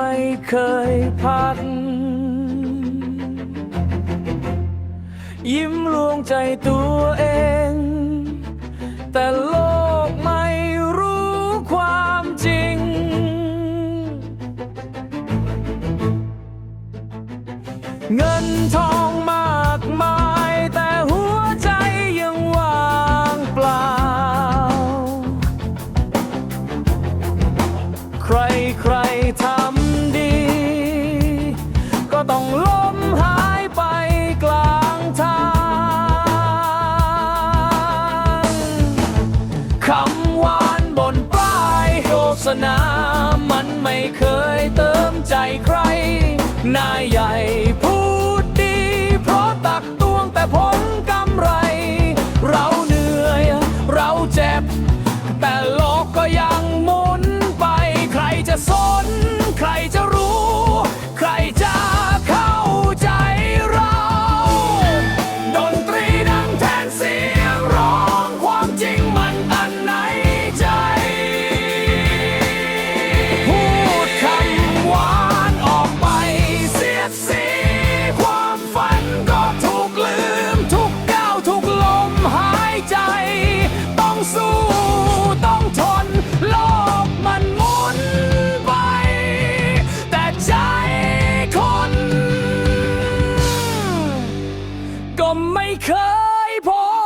ไม่เคยพัก ยิ้มลวงใจตัวเอง แต่โลกไม่รู้ความจริง เงินทองมากมาย แต่หัวใจยังว่างเปล่า ใครใครทำ ต้องล้มหายไปกลางทางคำหวานบนป้ายโฆษณา มันไม่เคยเติมใจใครนายใหญ่ มไม่เคยพบ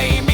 ท